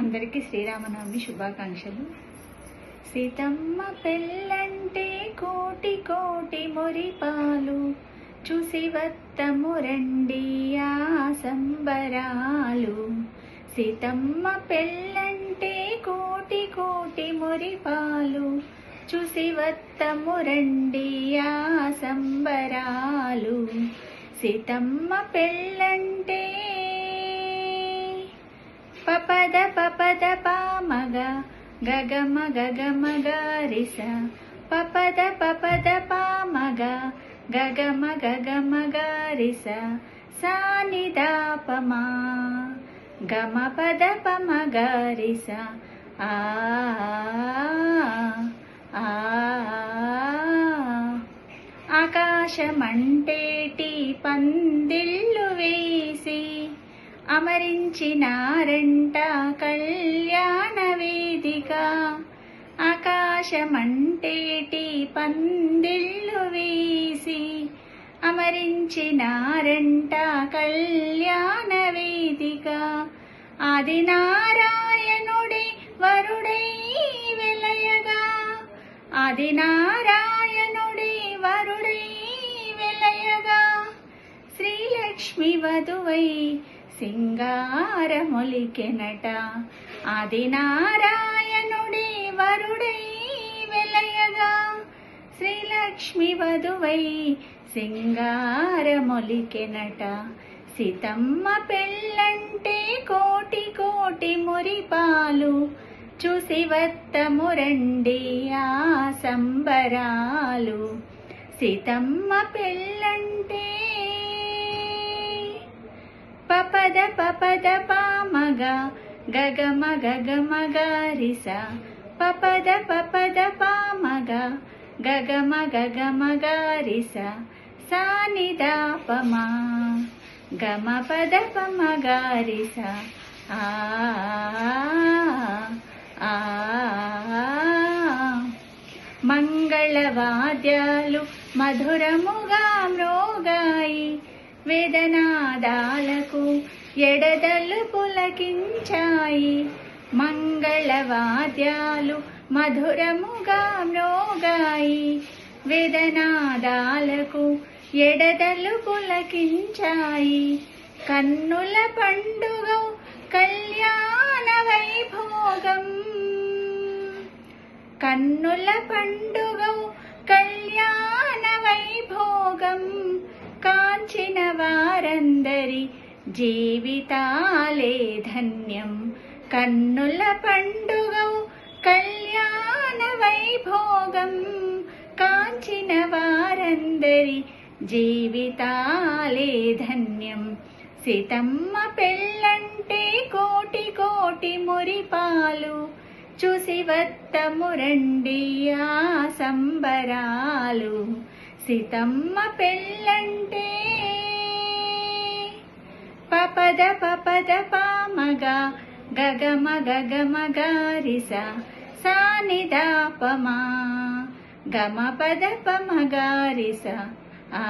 అందరికీ శ్రీరామనవమి శుభాకాంక్షలు. సీతమ్మ పెళ్ళంటే కోటి కోటి మురిపాలు చూసి వత్తము రండి ఆ సంబరాలు. సీతమ్మ పెళ్ళంటే కోటి కోటి మురిపాలు చూసి వత్తము రండి ఆ సంబరాలు. సీతమ్మ పెళ్ళంటే పపద పద పామగ గగమ గగమ గారిస. పపద పపద పామగ గగమ గగమ గారిస. సానిదాపమా గమ పద పమ గారిస. ఆ ఆకాశమంటేటి పందిళ్ళు వేసి అమరించినారంట కళ్యాణ వేదిక. ఆకాశమంటేటి పందిళ్ళు వేసి అమరించినారంట కళ్యాణ వేదిక. ఆదినారాయణుడి వరుడై వెలయగా. ఆదినారాయణుడి వరుడై వెలయగా. శ్రీలక్ష్మి వధువై సింగారమొలికెనట. ఆది నారాయణుడే వరుడై వెలయగా. శ్రీలక్ష్మి వధువై సింగారమొలికెనట. సీతమ్మ పెళ్ళంటే కోటి కోటి మురిపాలు. చూసి వత్తము రండి ఆ సంబరాలు. సీతమ్మ పెళ్ళంటే పపద పపద పామగ గగమ గగమ గారిస. పపద పపద పామగ గగమ గగమ గారిస. సానిదాపమా గమ పద పమ గారిస. ఆ ఆ. మంగళవాద్యాలు మధురముగా మ్రోగాయి. వేదనాదాలకు ఎడదలు పులకించాయి. మంగళవాద్యాలు మధురముగా మ్రోగాయి. వేదనాదాలకు ఎడదలు పులకించాయి. కన్నుల పండుగ కళ్యాణ వైభోగం. కన్నుల పండుగ కళ్యాణ వైభోగం. కాంచిన వారందరి జీవితాలే ధన్యం. కన్నుల పండుగ కళ్యాణ వైభోగం. కాంచిన వారందరి జీవితాలే ధన్యం. సీతమ్మ పెళ్ళంటే కోటి కోటి మురిపాలు. చూసి వత్తము రండి ఆ సంబరాలు. సీతమ్మ పెళ్ళంటే పపద పపద పామగ గగమ గగమ గారిస సానిదాపమా గమ పద పమ గారిస ఆ